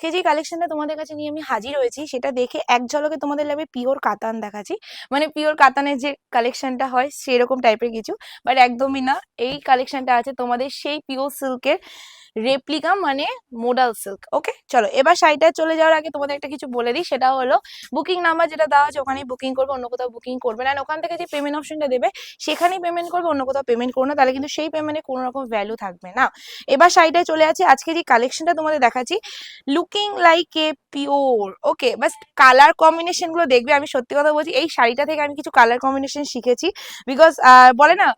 আজকে যে কালেকশনটা তোমাদের কাছে নিয়ে আমি হাজির হয়েছি, সেটা দেখে এক ঝলকে তোমাদের লাগবে পিওর কাতান দেখাচ্ছি। মানে পিওর কাতানের যে কালেকশনটা হয়, সেরকম টাইপের কিছু। বাট একদমই না, এই কালেকশনটা আছে তোমাদের সেই পিওর সিল্কের রেপ্লিকা মানে মোডাল সিল্ক ওকে চলো, এবার শাড়িটা চলে যাওয়ার আগে তোমাদের একটা কিছু বলে দিই, সেটা হলো বুকিং নাম্বার যেটা দেওয়া আছে, ওখানেই বুকিং করবে, অন্য কোথাও বুকিং করবে না। ওখান থেকে যে পেমেন্ট অপশনটা দেবে, সেখানেই পেমেন্ট করবে, অন্য কোথাও পেমেন্ট করো না, তাহলে কিন্তু সেই পেমেন্টে কোনো রকম ভ্যালু থাকবে না। এবার শাড়িটায় চলে আছে আজকে যে কালেকশনটা তোমাদের দেখাচ্ছি looking like a pure okay bus colour কম্বিনেশনগুলো দেখবে, আমি সত্যি কথা বলছি, এই শাড়িটা থেকে আমি কিছু কালার কম্বিনেশন শিখেছি। বিকজ বলে না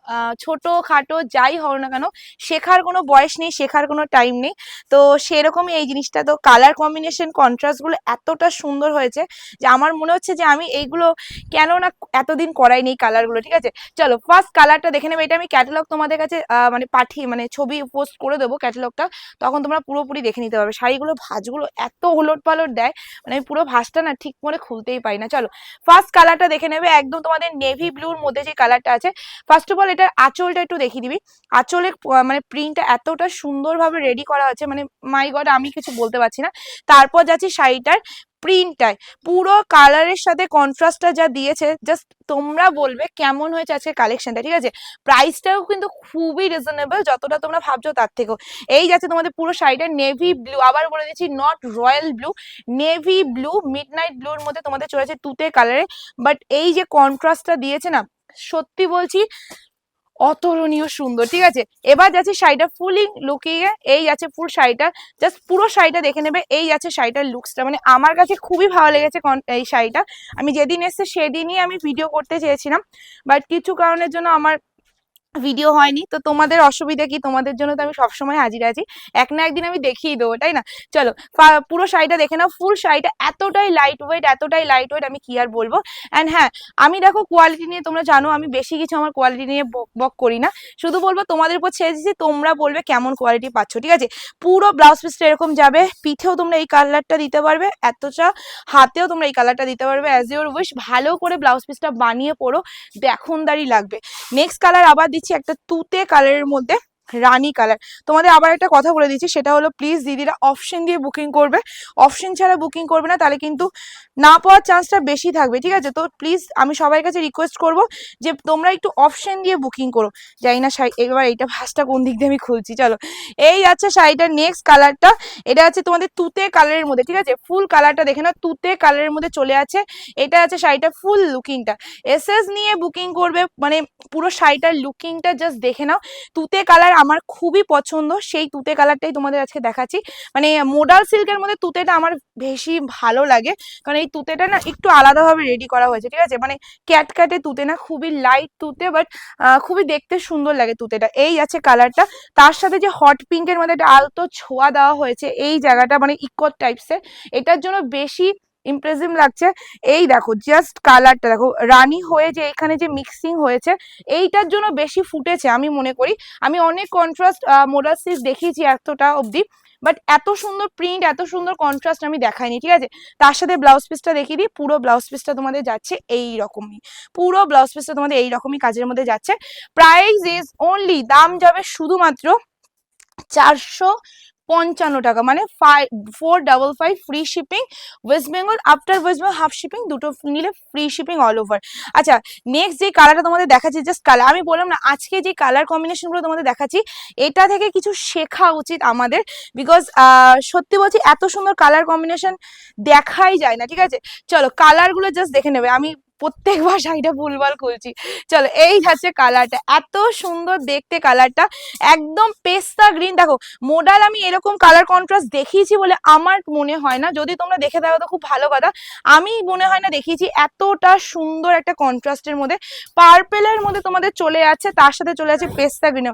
ছোট খাটো যাই হও না কেন, শেখার কোনো বয়স নেই, শেখার কোনো টাইম নেই। তো সেরকমই এই জিনিসটা। তো কালার কম্বিনেশন কন্ট্রাস্টগুলো এতটা সুন্দর হয়েছে যে আমার মনে হচ্ছে যে আমি এইগুলো কেন না এতদিন করাইনি এই কালারগুলো, ঠিক আছে? চলো ফার্স্ট কালারটা দেখে নেবে। এটা আমি ক্যাটালগ তোমাদের কাছে মানে পাঠিয়ে মানে ছবি পোস্ট করে দেবো ক্যাটালগটা তখন তোমরা পুরোপুরি দেখে নিতে পারবে। শাড়িগুলো, ভাঁজগুলো এত ওলট পালট দেয় মানে আমি পুরো ভাঁজটা না ঠিক করে খুলতেই পারি না। চলো ফার্স্ট কালারটা দেখে নেবে। একদম তোমাদের নেভি ব্লুর মধ্যে যে কালারটা আছে। ফার্স্ট অফ অল এটার আঁচলটা একটু দেখিয়ে দিবি। আঁচলের মানে প্রিন্টটা এতটা সুন্দরভাবে রেডি করা আছে মানে মাই গড আমি কিছু বলতে পারছি না। তারপর যাচ্ছি শাড়িটার প্রিন্টটায় পুরো কালারের সাথে কন্ট্রাস্টটা যা দিয়েছে জাস্ট তোমরা বলবে কেমন হয়েছে আজকে কালেকশনটা ঠিক আছে? প্রাইসটাও কিন্তু খুবই রিজনেবল যতটা তোমরা ভাবছ তার থেকেও। এই যাচ্ছে তোমাদের পুরো শাড়িটা নেভি ব্লু আবার বলে দিচ্ছি not royal blue navy blue midnight ব্লুর মধ্যে তোমাদের চলেছে তুতে কালারে বাট এই যে কন্ট্রাস্টটা দিয়েছে না, সত্যি বলছি অতুলনীয় সুন্দর, ঠিক আছে? এবার যাচ্ছে শাড়িটা ফুলিং লুকিয়ে এই আছে ফুল শাড়িটা জাস্ট পুরো শাড়িটা দেখে নেবে, এই আছে শাড়িটার লুকসটা মানে আমার কাছে খুবই ভালো লেগেছে এই শাড়িটা। আমি যেদিন এসছে সেদিনই আমি ভিডিও করতে চেয়েছিলাম বাট কিছু কারণের জন্য আমার ভিডিও হয়নি। তো তোমাদের অসুবিধা কি? তোমাদের জন্য তো আমি সবসময় হাজির আছি। এক না একদিন আমি দেখিয়ে দেবো, তাই না? চলো পুরো শাড়িটা দেখে নাও। ফুল শাড়িটা এতটাই লাইট ওয়েট এতটাই লাইট ওয়েট আমি কি আর বলব? অ্যান্ড হ্যাঁ আমি দেখো কোয়ালিটি নিয়ে তোমরা জানো, আমি বেশি কিছু আমার কোয়ালিটি নিয়ে বক বক করি না। শুধু বলব তোমাদের উপর ছেড়ে দিচ্ছি তোমরা বলবে কেমন কোয়ালিটি পাচ্ছ, ঠিক আছে? পুরো ব্লাউজ পিসটা এরকম যাবে, পিঠেও তোমরা এই কালারটা দিতে পারবে, এতটা হাতেও তোমরা এই কালারটা দিতে পারবে। অ্যাজ ইউর উইশ ভালো করে ব্লাউজ পিসটা বানিয়ে পড়ো দেখনদারি লাগবে। নেক্সট কালার আবার দিচ্ছি একটা তুতে কালারের মধ্যে। রানী কালার। তোমাদের আবার একটা কথা বলে দিচ্ছি, সেটা হলো প্লিজ দিদিরা অপশন দিয়ে বুকিং করবে। অপশন ছাড়া বুকিং করবে না, তাহলে কিন্তু না পাওয়ার চান্সটা বেশি থাকবে, ঠিক আছে? তো প্লিজ আমি সবার কাছে রিকোয়েস্ট করব যে তোমরা একটু অপশন দিয়ে বুকিং করো। জানি না শাড়ি এবার এইটা ভাসটা কোন দিক দিয়ে আমি খুলছি, চলো। এই আছে শাড়িটার নেক্সট কালারটা এটা আছে তোমাদের তুতে কালারের মধ্যে, ঠিক আছে? ফুল কালারটা দেখে নাও, তুতে কালারের মধ্যে চলে আছে। এটা আছে শাড়িটা ফুল লুকিংটা এসএস নিয়ে বুকিং করবে মানে পুরো শাড়িটার লুকিংটা জাস্ট দেখে নাও। তুতে কালার আমার খুবই পছন্দ। সেই তুতে কালারটাই তোমাদের আজকে দেখাচ্ছি। মানে মোডাল সিল্কের মধ্যে তুতেটা আমার বেশি ভালো লাগে। কারণ এই তুতেটা না একটু আলাদাভাবে রেডি করা হয়েছে, ঠিক আছে? মানে ক্যাটক্যাটে তুতে না খুবই লাইট তুতে বাট খুবই দেখতে সুন্দর লাগে তুতেটা। এই আছে কালারটা তার সাথে যে হট পিঙ্কের মধ্যে একটা আলতো ছোঁয়া দেওয়া হয়েছে, এই জায়গাটা মানে ইকোর টাইপসের এটার জন্য বেশি ইমপ্রেসিভ লাগছে। এই দেখো জাস্ট কালারটা দেখো, রানী হয়ে যে এখানে যে মিক্সিং হয়েছে, এইটার জন্য বেশি ফুটেছে আমি মনে করি। আমি অনেক কন্ট্রাস্ট মোডাল সিস দেখিয়েছি এতটা অবধি বাট এত সুন্দর প্রিন্ট এত সুন্দর কন্ট্রাস্ট আমি দেখাইনি, ঠিক আছে? তার সাথে ব্লাউজ পিসটা দেখিয়ে দিই, পুরো ব্লাউজ পিসটা তোমাদের যাচ্ছে এই রকমই পুরো ব্লাউজ পিসটা তোমাদের এই রকমই কাজের মধ্যে যাচ্ছে। প্রাইস ইজ অনলি দাম যাবে শুধুমাত্র চারশো পঞ্চান্ন টাকা মানে five four five free shipping West Bengal after West Bengal half shipping দুটো নিলে ফ্রি শিপিং অল ওভার আচ্ছা নেক্সট যে কালারটা তোমাদের দেখাচ্ছি জাস্ট কালার আমি বললাম না, আজকে যে কালার কম্বিনেশনগুলো তোমাদের দেখাচ্ছি, এটা থেকে কিছু শেখা উচিত আমাদের বিকজ সত্যি বলছি, এত সুন্দর কালার কম্বিনেশন দেখাই যায় না, ঠিক আছে? চলো কালারগুলো জাস্ট দেখে নেবে, আমি প্রত্যেকবার শাড়িটা ভুলভাল খুলছি। চলো, এই যাচ্ছে কালারটা এত সুন্দর দেখতে কালারটা একদম পেস্তা গ্রিন দেখো মোডাল আমি এরকম কালার কন্ট্রাস্ট দেখিয়েছি বলে আমার মনে হয় না। যদি তোমরা দেখে থাকো, তো খুব ভালো কথা। আমি মনে হয় না দেখিয়েছি এতটা সুন্দর একটা কন্ট্রাস্টের মধ্যে। পার্পেলের মধ্যে তোমাদের চলে যাচ্ছে, তার সাথে চলে যাচ্ছে পেস্তা গ্রিন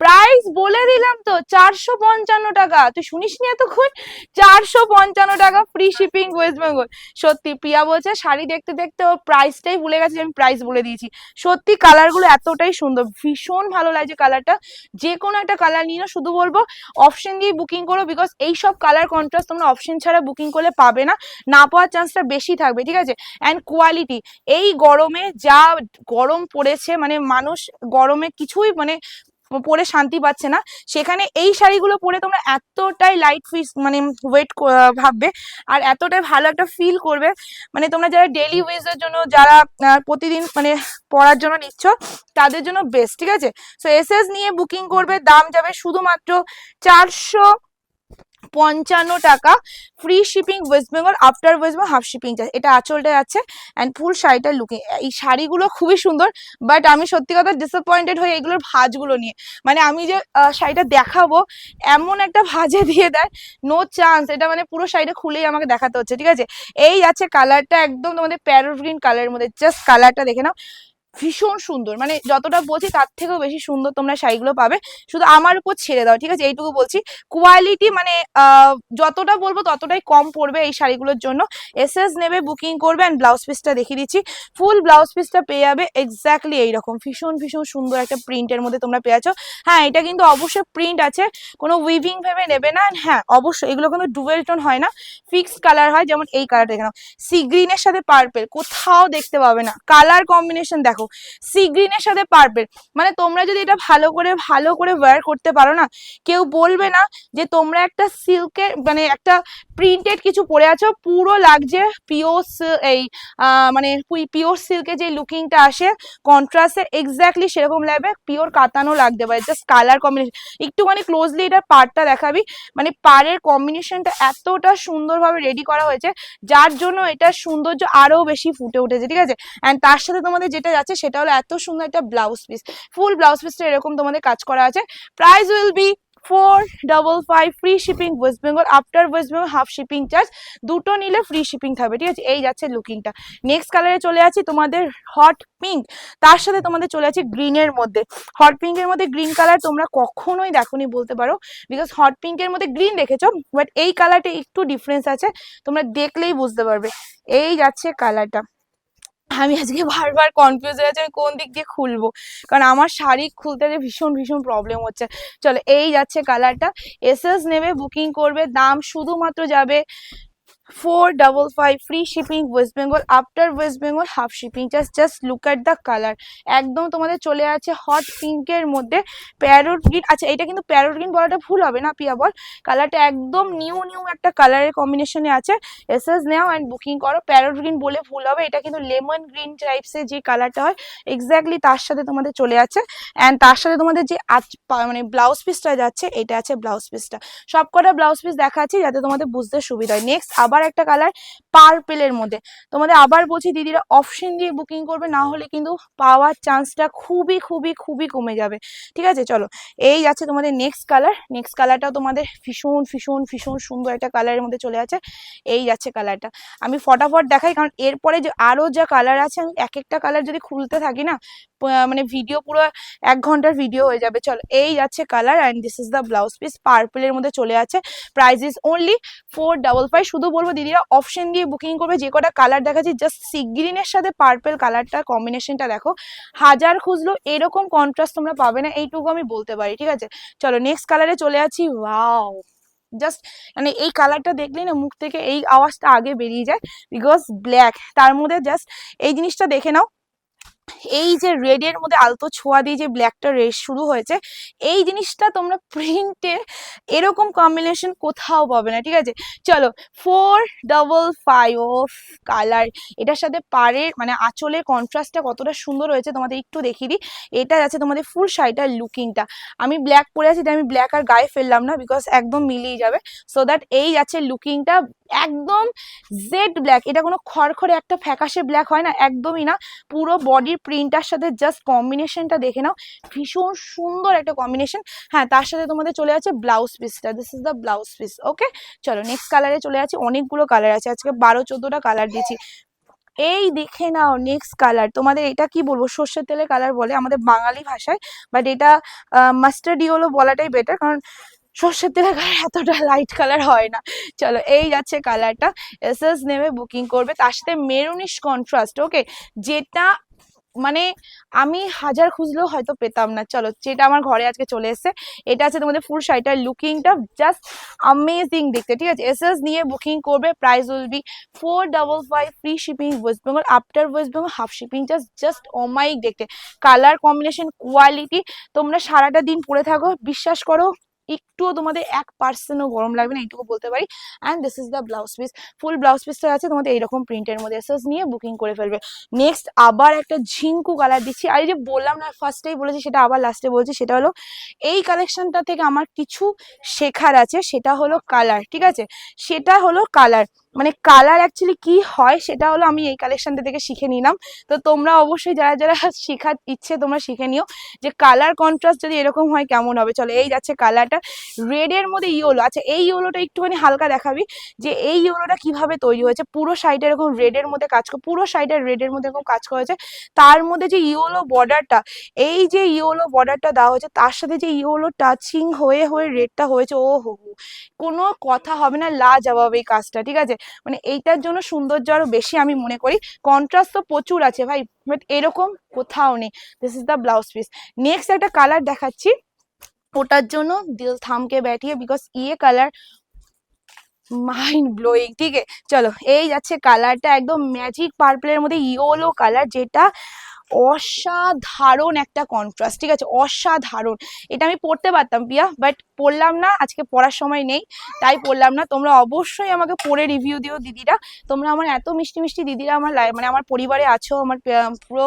প্রাইস বলে দিলাম তো, চারশো পঞ্চান্ন টাকা। তুই শুনিস নি এতক্ষণ? চারশো পঞ্চান্ন টাকা ফ্রি শিপিং ওয়েস্ট বেঙ্গল সত্যি, প্রিয়া বলছে, শাড়ি দেখতে দেখতে ও প্রাইসটাই ভুলে গেছে আমি প্রাইস বলে দিয়েছি। সত্যি কালারগুলো এতটাই সুন্দর, ভীষণ ভালো লাগছে কালারটা যে কোনো একটা কালার নিয়ে না শুধু বলব অপশন দিয়ে বুকিং করো বিকজ এই সব কালার কন্ট্রাস্ট তোমরা অপশন ছাড়া বুকিং করলে পাবে না। না পাওয়ার চান্সটা বেশি থাকবে, ঠিক আছে? অ্যান্ড কোয়ালিটি এই গরমে যা গরম পড়েছে মানে মানুষ গরমে কিছুই মানে পরে শান্তি পাচ্ছে না। সেখানে এই শাড়িগুলো পরে তোমরা এতটাই লাইট ফিস মানে ওয়েট ভাববে আর এতটাই ভালো একটা ফিল করবে। মানে তোমরা যারা ডেলি ওয়েজের জন্য, যারা প্রতিদিন মানে পড়ার জন্য নিচ্ছ, তাদের জন্য বেস্ট ঠিক আছে? তো এসএস নিয়ে বুকিং করবে, দাম যাবে শুধুমাত্র চারশো পঞ্চান্ন টাকা। Free shipping West Bengal after West Bengal half shipping charge এটা আঁচলটা আছে অ্যান্ড ফুল শাড়িটা লুকিং এই শাড়িগুলো খুবই সুন্দর বাট আমি সত্যি কথা ডিসঅ্যাপয়েন্টেড হয়ে এগুলোর ভাজগুলো নিয়ে। মানে আমি যে শাড়িটা দেখাবো, এমন একটা ভাঁজে দিয়ে দেয় নো চান্স এটা মানে পুরো শাড়িটা খুলেই আমাকে দেখাতে হচ্ছে, ঠিক আছে? এই আছে কালারটা একদম তোমাদের প্যারোট গ্রিন কালারের মধ্যে। জাস্ট কালারটা দেখে নাও। ভীষণ সুন্দর। মানে যতটা বলছি তার থেকেও বেশি সুন্দর তোমরা শাড়িগুলো পাবে। শুধু আমার উপর ছেড়ে দাও, ঠিক আছে? এইটুকু বলছি। কোয়ালিটি মানে যতটা বলব ততটাই কম পড়বে এই শাড়িগুলোর জন্য। এসএস নেবে বুকিং করবে অ্যান্ড ব্লাউজ পিসটা দেখিয়ে দিচ্ছি। ফুল ব্লাউজ পিসটা পেয়ে যাবে এক্স্যাক্টলি এইরকম। ভীষণ ভীষণ সুন্দর একটা প্রিন্টের মধ্যে তোমরা পেয়ে যাচ্ছ। হ্যাঁ এটা কিন্তু অবশ্যই প্রিন্ট আছে। কোনো উইভিং ভেবে নেবে না। হ্যাঁ অবশ্যই। এগুলো কিন্তু ডুয়েল টোন হয় না। ফিক্সড কালার হয়। যেমন এই কালারটা দেখে নাও। সি গ্রিনের সাথে পার্পেল কোথাও দেখতে পাবে না। কালার কম্বিনেশন দেখো। সি গ্রিনের সাথে পার্পেল মানে তোমরা যদি এটা ভালো করে ভালো করে ওয়্যার করতে পারো না, কেউ বলবে না যে তোমরা একটা সিল্কের মানে একটা প্রিন্টেড কিছু পরে আছো, পুরো লাগছে পিওর এই মানে পিওর সিল্কের যে লুকিংটা আসে কন্ট্রাস্টে এক্স্যাক্টলি সেরকম লাগবে পিওর কাতানো লাগতে পারে জাস্ট কালার কম্বিনেশন একটুখানি ক্লোজলি এটার পার্টটা দেখাবি। মানে পাড়ের কম্বিনেশনটা এতটা সুন্দরভাবে রেডি করা হয়েছে, যার জন্য এটার সৌন্দর্য আরও বেশি ফুটে উঠেছে, ঠিক আছে? অ্যান্ড তার সাথে তোমাদের যেটা যাচ্ছে সেটা হলো এত সুন্দর একটা ব্লাউজ পিস ফুল ব্লাউজ পিসটা এরকম তোমাদের কাজ করা আছে। Price will be four double five free shipping West Bengal after West Bengal half shipping charge দুটো নিলে ফ্রি শিপিং থাকবে, ঠিক আছে? এই যাচ্ছে লুকিংটা নেক্সট কালারে চলে আছি তোমাদের হট পিঙ্ক তার সাথে তোমাদের চলে আছে গ্রিনের মধ্যে। হট পিঙ্কের মধ্যে গ্রিন কালার তোমরা কখনোই দেখোনি বলতে পারো বিকজ হট পিঙ্কের মধ্যে গ্রিন দেখেছ বাট এই কালারটা একটু ডিফারেন্স আছে, তোমরা দেখলেই বুঝতে পারবে। এই যাচ্ছে কালারটা আমি আজকে বারবার কনফিউজ হয়ে যাচ্ছি, আমি কোন দিক দিয়ে খুলবো? কারণ আমার শাড়ি খুলতে যে ভীষণ ভীষণ প্রবলেম হচ্ছে। চলো, এই যাচ্ছে কালারটা এসএস নেবে বুকিং করবে, দাম শুধুমাত্র যাবে four double five free shipping West Bengal after West Bengal half shipping just just look at the colour একদম তোমাদের চলে আছে হট পিঙ্কের মধ্যে প্যারোট গ্রিন আচ্ছা এটা কিন্তু প্যারোট গ্রিন বলাটা ভুল হবে না পিয়া বল। কালারটা একদম নিউ নিউ একটা কালারের কম্বিনেশনে আছে। এসএস নাও অ্যান্ড বুকিং করো। প্যারোট গ্রিন বলে ভুল হবে। এটা কিন্তু লেমন গ্রিন টাইপসের যে কালারটা হয় এক্স্যাক্টলি তার সাথে তোমাদের চলে আছে। অ্যান্ড তার সাথে তোমাদের যে পা- মানে ব্লাউজ পিসটা যাচ্ছে, এটা আছে ব্লাউজ পিসটা সব কটা ব্লাউজ পিস দেখাচ্ছি যাতে তোমাদের বুঝতে সুবিধা হয়। নেক্সট আবার একটা কালার পার্পেলের মধ্যে। তোমাদের আবার বলছি, দিদিরা অপশন দিয়ে বুকিং করবে, না হলে কিন্তু পাওয়ার চান্সটা খুবই খুবই খুবই কমে যাবে। ঠিক আছে? চলো, এই যাচ্ছে তোমাদের নেক্সট কালার নেক্সট কালারটাও তোমাদের ভীষণ ভীষণ ভীষণ সুন্দর একটা কালারের মধ্যে চলে আছে। এই যাচ্ছে কালারটা আমি ফটাফট দেখাই, কারণ এরপরে যে আরও যা কালার আছে, আমি এক একটা কালার যদি খুলতে থাকি না মানে ভিডিও পুরো এক ঘণ্টার ভিডিও হয়ে যাবে। চলো, এই যাচ্ছে colour and this is the blouse piece পার্পেলের মধ্যে চলে আছে। Price is only four double five শুধু বলব দিদিরা অপশন দিয়ে বুকিং করবে যে কটা কালার দেখাচ্ছি। জাস্ট সি গ্রিনের সাথে পার্পেল কালারটা কম্বিনেশনটা দেখো। হাজার খুঁজলো, এরকম কন্ট্রাস্ট তোমরা পাবে না, এইটুকু আমি বলতে পারি, ঠিক আছে? চলো নেক্সট কালারে চলে আছি। ওয়াও জাস্ট মানে এই কালারটা দেখলেই না মুখ থেকে এই আওয়াজটা আগে বেরিয়ে যায়। বিকজ ব্ল্যাক তার মধ্যে জাস্ট এই জিনিসটা দেখে নাও। এই যে রেড এর মধ্যে আলতো ছোঁয়া দিয়ে যে ব্ল্যাকটা রেড শুরু হয়েছে, এই জিনিসটা তোমরা প্রিন্টে এরকম কম্বিনেশন কোথাও পাবে না, ঠিক আছে? চলো four double five of colour এটার সাথে পাড়ের মানে আঁচলের কন্ট্রাস্টটা কতটা সুন্দর হয়েছে তোমাদের একটু দেখিয়ে দিই। এটা আছে তোমাদের ফুল শাড়িটার লুকিংটা আমি ব্ল্যাক পরে আছি, তাই আমি ব্ল্যাক আর গায়ে ফেললাম না বিকজ একদম মিলিয়ে যাবে। সো দ্যাট এই আছে লুকিংটা একদম জেড ব্ল্যাক এটা কোনো খড়খড়ে একটা ফ্যাকাশে ব্ল্যাক হয় না, একদমই না। পুরো বডির প্রিন্টার সাথে জাস্ট কম্বিনেশনটা দেখে নাও। ভীষণ সুন্দর একটা কম্বিনেশন হ্যাঁ তার সাথে তোমাদের চলে আছে ব্লাউজ পিসটা this is the blouse piece okay চলো নেক্সট কালারে চলে আছে অনেকগুলো কালার আছে। আজকে বারো, চোদ্দোটা কালার দিয়েছি। এই দেখে নাও নেক্সট কালার তোমাদের এটা কি বলব? সর্ষের তেলের কালার বলে আমাদের বাঙালি ভাষায় বাট এটা মাস্টার্ড ইয়েলো বলাটাই বেটার কারণ সর্ষের তেলের কালার এতটা লাইট কালার হয় না। চলো, এই যাচ্ছে কালারটা এসএস নেমে বুকিং করবে। তার সাথে মেরুনিশ কন্ট্রাস্ট ওকে যেটা মানে আমি হাজার খুঁজলেও হয়তো পেতাম না। চলো, যেটা আমার ঘরে আজকে চলে এসেছে, এটা আছে তোমাদের ফুল শাড়িটার লুকিংটা জাস্ট আমেজিং দেখতে, ঠিক আছে? এসএস নিয়ে বুকিং করবে price will be four double five free shipping West Bengal after West Bengal half shipping just just অমাইক দেখতে। কালার কম্বিনেশন কোয়ালিটি তোমরা সারাটা দিন পরে থাকো, বিশ্বাস করো। একটুও তোমাদের এক পার্সেন্টও গরম লাগবে না, এইটুকু বলতে পারি। And this is the blouse piece full blouse পিসটা আছে তোমাদের এইরকম প্রিন্টের মধ্যে এসেস নিয়ে বুকিং করে ফেলবে। নেক্সট আবার একটা ঝিঙ্কু কালার দিচ্ছি। আর এই যে বললাম না ফার্স্টেই বলেছি, সেটা আবার লাস্টে বলছি, সেটা হলো এই কালেকশনটা থেকে আমার কিছু শেখার আছে, সেটা হলো কালার ঠিক আছে? সেটা হলো কালার মানে কালার অ্যাকচুয়ালি কি হয় সেটা হলো আমি এই কালেকশনটা থেকে শিখে নিলাম। তো তোমরা অবশ্যই যারা যারা শেখার ইচ্ছে তোমরা শিখে নিও যে কালার কন্ট্রাস্ট যদি এরকম হয় কেমন হবে। চলো এই যাচ্ছে কালারটা রেডের মধ্যে ইয়োলো আচ্ছা এই ইয়েলোটা একটুখানি হালকা দেখাবি যে এই ইয়োলোটা কীভাবে তৈরি হয়েছে? পুরো সাইডে এরকম রেডের মধ্যে কাজ পুরো সাইডে রেডের মধ্যে এরকম কাজ করা হয়েছে। তার মধ্যে যে ইয়োলো বর্ডারটা এই যে ইয়োলো বর্ডারটা দেওয়া হয়েছে, তার সাথে যে ইয়োলো টাচিং হয়ে হয়ে রেডটা হয়েছে ও হো হো কোনো কথা হবে না লা জবাব এই কাজটা, ঠিক আছে? মানে এইটার জন্য সৌন্দর্য আরও বেশি আমি মনে করি। কন্ট্রাস্ট তো প্রচুর আছে ভাই বাট এরকম কোথাও নেই। This is the blouse piece next একটা কালার দেখাচ্ছি। ওটার জন্য দিল থামকে ব্যাঠিয়ে বিকজ ইয়ে কালার মাইন্ড ব্লোয়িং ঠিক আছে চলো, এই যাচ্ছে কালারটা একদম ম্যাজিক পার্পলের মধ্যে ইয়েলো কালার যেটা অসাধারণ একটা কন্ট্রাস্ট ঠিক আছে? অসাধারণ। এটা আমি পড়তে পারতাম পিয়া বাট পড়লাম না, আজকে পড়ার সময় নেই, তাই পড়লাম না। তোমরা অবশ্যই আমাকে পড়ে রিভিউ দিও দিদিরা। তোমরা আমার এত মিষ্টি মিষ্টি দিদিরা আমার মানে আমার পরিবারে আছো, আমার পুরো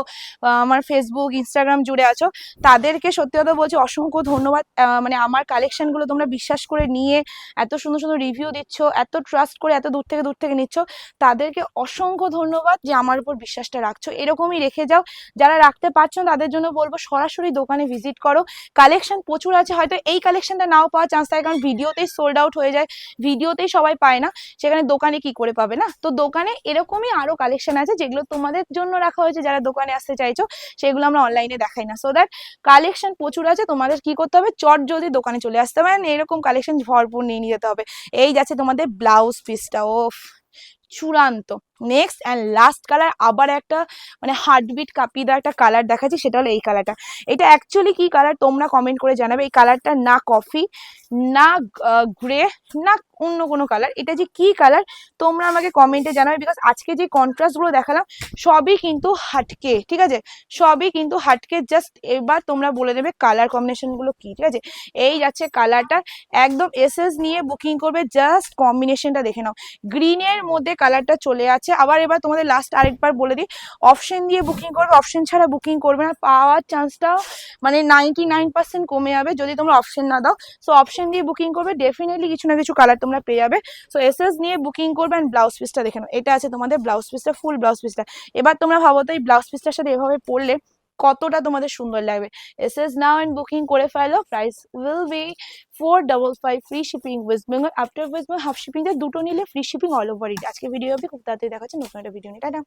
আমার ফেসবুক ইনস্টাগ্রাম জুড়ে আছো, তাদেরকে সত্যি কথা বলছি অসংখ্য ধন্যবাদ। মানে আমার কালেকশনগুলো তোমরা বিশ্বাস করে নিয়ে, এত সুন্দর সুন্দর রিভিউ দিচ্ছ, এত ট্রাস্ট করে এত দূর থেকে দূর থেকে নিচ্ছ, তাদেরকে অসংখ্য ধন্যবাদ যে আমার উপর বিশ্বাসটা রাখছো। এরকমই রেখে যাও যারা রাখতে পারছ তাদের জন্য বলব সরাসরি দোকানে ভিজিট করো। কালেকশন প্রচুর আছে, হয়তো এই কালেকশনটা নাও পাওয়ার চান্স থাকে, কারণ ভিডিওতেই সোল্ড আউট হয়ে যায় ভিডিওতেই সবাই পায় না, সেখানে দোকানে কি করে পাবে না? তো দোকানে এরকমই আরও কালেকশন আছে, যেগুলো তোমাদের জন্য রাখা হয়েছে, যারা দোকানে আসতে চাইছো, সেগুলো আমরা অনলাইনে দেখাই না। সো দ্যাট কালেকশন প্রচুর আছে, তোমাদের কি করতে হবে? চট যদি দোকানে চলে আসতে and এরকম কালেকশন ভরপুর নিয়ে নিয়ে যেতে হবে। এই যাচ্ছে তোমাদের ব্লাউজ পিসটা ও চূড়ান্ত। নেক্সট অ্যান্ড লাস্ট কালার আবার একটা মানে হার্টবিট কাপিয়ে দেওয়া একটা কালার দেখাচ্ছি, সেটা হলো এই কালারটা এটা অ্যাকচুয়ালি কি কালার তোমরা কমেন্ট করে জানাবে। এই কালারটা না কফি না গ্রে না অন্য কোনো কালার এটা যে কি কালার তোমরা আমাকে কমেন্টে জানাবে বিকজ আজকে যে কন্ট্রাস্টগুলো দেখালাম, সবই কিন্তু হাটকে, ঠিক আছে? সবই কিন্তু হাটকে। জাস্ট এবার তোমরা বলে দেবে কালার কম্বিনেশনগুলো কি, ঠিক আছে? এই যাচ্ছে কালারটা একদম এসএস নিয়ে বুকিং করবে। জাস্ট কম্বিনেশনটা দেখে নাও। গ্রিনের মধ্যে কালারটা চলে আছে আবার এবার তোমাদের লাস্ট আরেকবার বলে দিই অপশন দিয়ে বুকিং করবে অপশন ছাড়া বুকিং করবে না। পাওয়ার চান্সটা মানে নাইনটি নাইন পার্সেন্ট কমে যাবে যদি তোমরা অপশন না দাও। সো অপশন দিয়ে বুকিং করবে ডেফিনেটলি কিছু না কিছু কালার তোমরা পেয়ে যাবে। সো এস এস নিয়ে বুকিং করবে অ্যান্ড ব্লাউজ পিসটা দেখে এটা আছে তোমাদের ব্লাউজ পিসটা ফুল ব্লাউজ পিসটা এবার তোমরা ভাবো তো এই ব্লাউজ পিসটার সাথে এভাবে পরলে কতটা তোমাদের সুন্দর লাগবে। S S now and booking করে ফেলো। Price will be four double five free shipping West Bengal after West Bengal half shipping দুটো নিলে free shipping all over it আজকে ভিডিও হবে খুব তাড়াতাড়ি দেখাচ্ছে, নতুন একটা ভিডিও নিয়ে। টাটা।